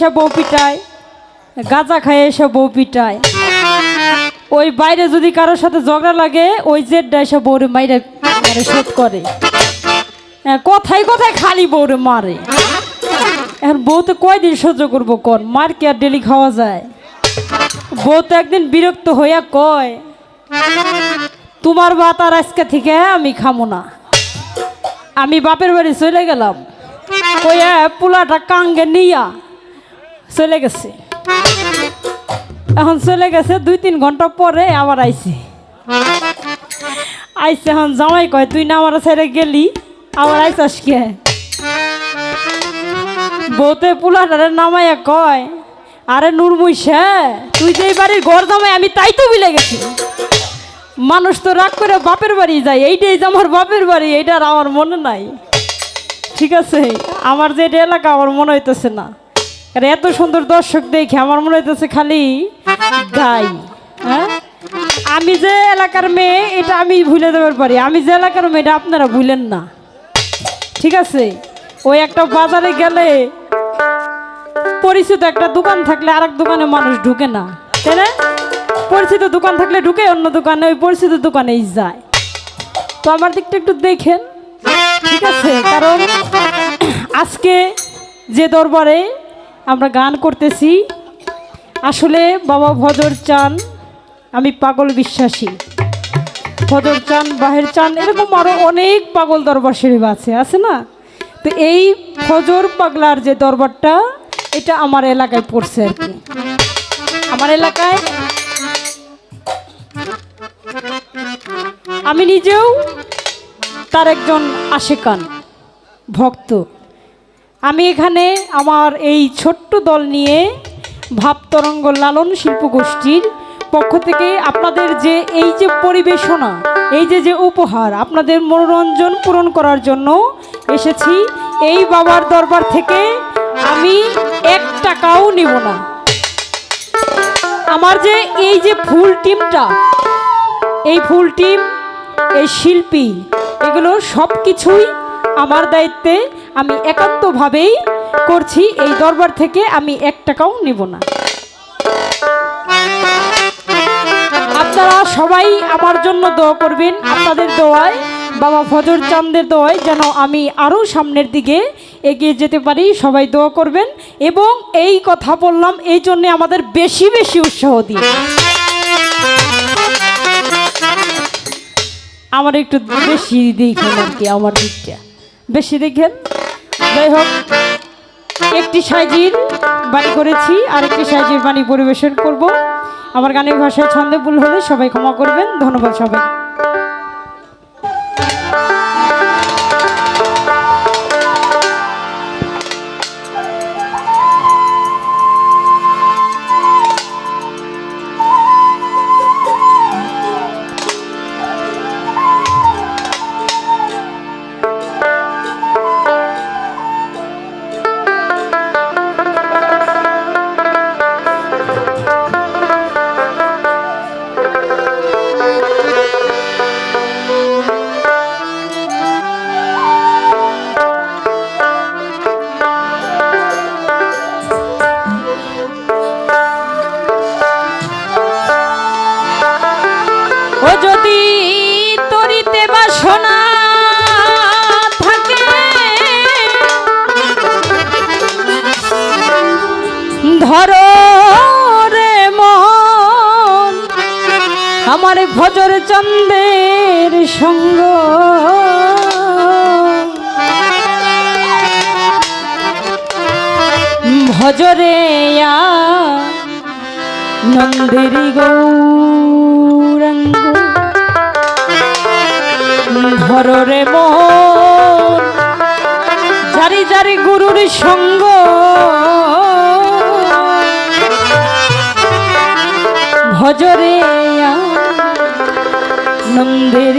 এসে বউ পিটায় গাঁজা খায় এসে বউ পিটায়। ওই বাইরে যদি কারোর সাথে ঝগড়া লাগে ওই জেডটা এসে বউরে মাইরে শোধ করে। হ্যাঁ, কথায় কথায় খালি বউরে মারে? এখন বউ তো কয়দিন সহ্য করব কোন মার কি আর ডেলি খাওয়া যায়? বউ তো একদিন বিরক্ত হইয়া কয় তোমার ভাত আর আজকে থেকে আমি খামো না। আমি বাপের বাড়ি চলে গেলাম। কইয়া পোলাটা কাঙ্গে নিয়া। চলে গেছে। এখন চলে গেছে দুই তিন ঘণ্টা পরে আবার আইছে। আইছে এখন জামাই কয়, তুই না আমার ছেড়ে গেলি, আবার আইসাস কে? বউতে পোলাটারে নামাইয়া কয়, আরে নুরমুইসা তুই যে বাড়ির ঘর জামাই, আমি তাই তো বিলে গেছি। মানুষ তো রাগ করে বাপের বাড়ি যায়, এইটাই যে আমার বাপের বাড়ি, এইটার আমার মনে নাই। ঠিক আছে? আমার যে এটা এলাকা, আমার মনে হইতেছে না। আর এত সুন্দর দর্শক দেখে আমার মনে হইতেছে খালি গাই হ্যাঁ? আমি যে এলাকার মেয়ে, এটা আমি ভুলে দেবার পারি। আমি যে এলাকার মেয়ে, এটা আপনারা ভুলেন না। ঠিক আছে? ওই একটা বাজারে গেলে পরিচিত একটা দোকান থাকলে আরেক দোকানে মানুষ ঢুকে না। তাই না? পরিচিত দোকান থাকলে ঢুকে, অন্য দোকানে ওই পরিচিত দোকানেই যায়। তো আমার দিকটা একটু দেখেন। ঠিক আছে? কারণ আজকে যে দরবারে আমরা গান করতেছি। আসলে বাবা ভজর চান, আমি পাগল বিশ্বাসী। ভজর চান, বাহের চান, এরকম আরও অনেক পাগল দরবার শরীফ আছে আছে না? তো এই ফজর পাগলার যে দরবারটা, এটা আমার এলাকায় পড়ছে আর কি। আমার এলাকায় আমি নিজেও তার একজন আশেকান, ভক্ত। আমি এখানে আমার এই ছোট্ট দল নিয়ে ভাবতরঙ্গ লালন শিল্প গোষ্ঠীর পক্ষ থেকে আপনাদের যে এই যে পরিবেশনা, এই যে যে উপহার, আপনাদের মনোরঞ্জন পূরণ করার জন্য এসেছি, এই বাবার দরবার থেকে আমি এক টাকাও নিব না। আমার যে এই যে ফুল টিমটা, এই ফুল টিম, এই শিল্পী, এগুলো সব কিছুই আমার দায়িত্বে আমি একান্তভাবেই করছি, এই দরবার থেকে আমি এক টাকাও নেব না। আপনারা সবাই আমার জন্য দোয়া করবেন, আপনাদের দোয়ায়, বাবা ফজর চান্দের দোয়ায় যেন আমি আরও সামনের দিকে এগিয়ে যেতে পারি, সবাই দোয়া করবেন। এবং এই কথা বললাম, এই জন্যে আমাদের বেশি বেশি উৎসাহ দিন। আমার একটু বেশি দেখেন আর কি, আমার দিকটা। বেশি দেখেন। যাই হোক, একটি সাইজির বাণী করেছি আর একটি সাইজির বাণী পরিবেশন করব। আমার গানের ভাষায় ছন্দে ভুল হলে সবাই ক্ষমা করবেন। ধন্যবাদ সবাই আমার ভজর চন্দ্রের সঙ্গ। ভজরে নন্দেরি গৌরঙ্গ। ধররে মন জারি জারি গুরুর সঙ্গ। ভজরে ছন্দে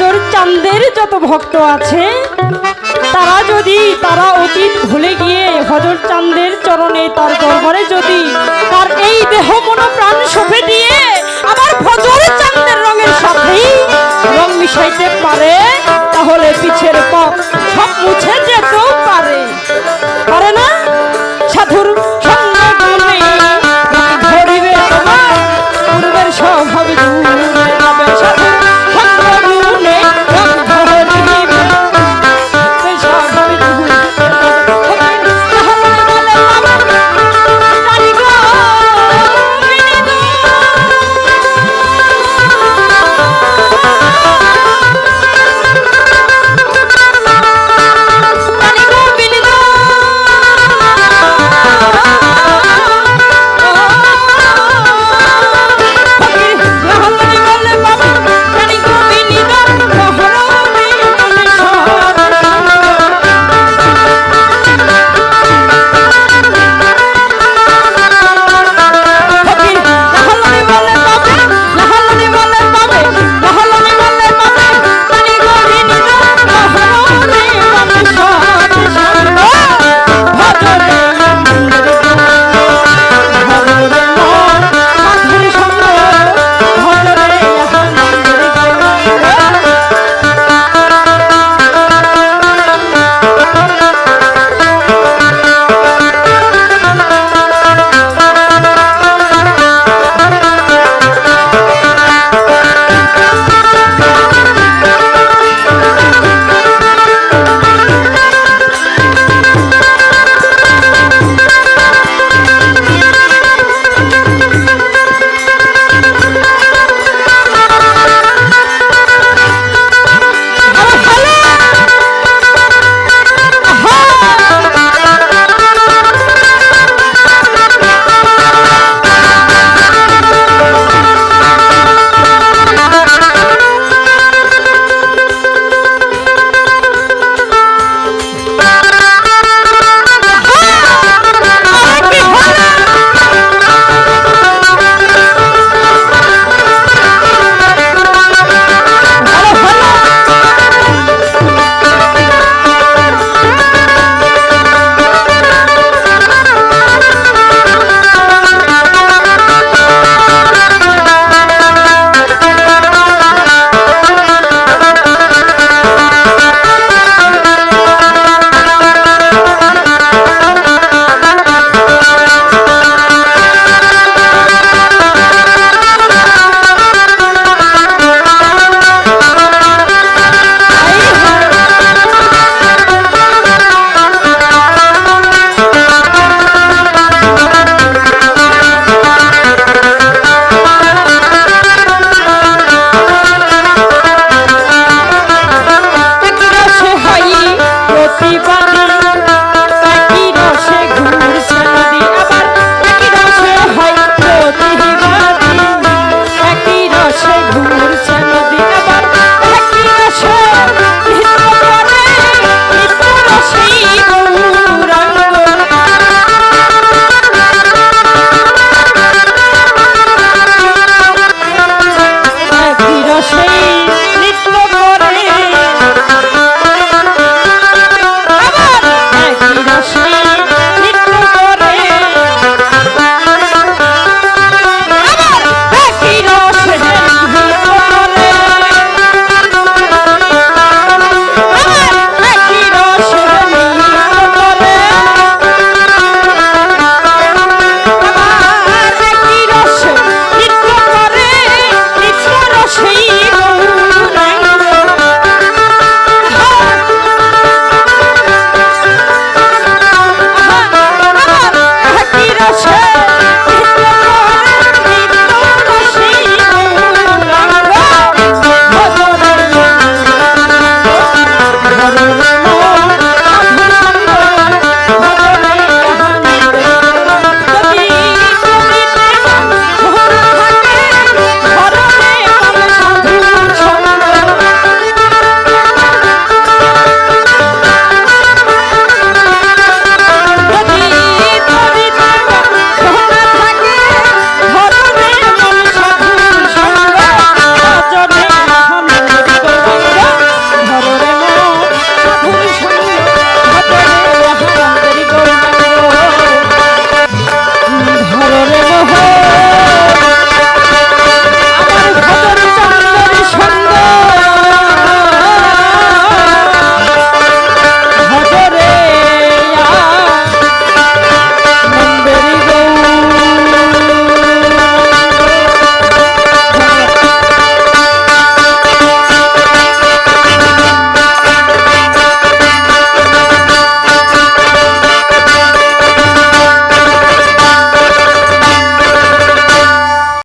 আমার চান্দের যত ভক্ত আছে, তারা যদি তারা অতীত ভুলে গিয়ে হজর চান্দের চরণে তার দরবারে যদি তার এই দেহ মনো প্রাণ সঁপে দিয়ে আবার হজর চান্দের রঙের সাথেই রং মিশাইতে পারে, তাহলে পিছের পথ সব মুছে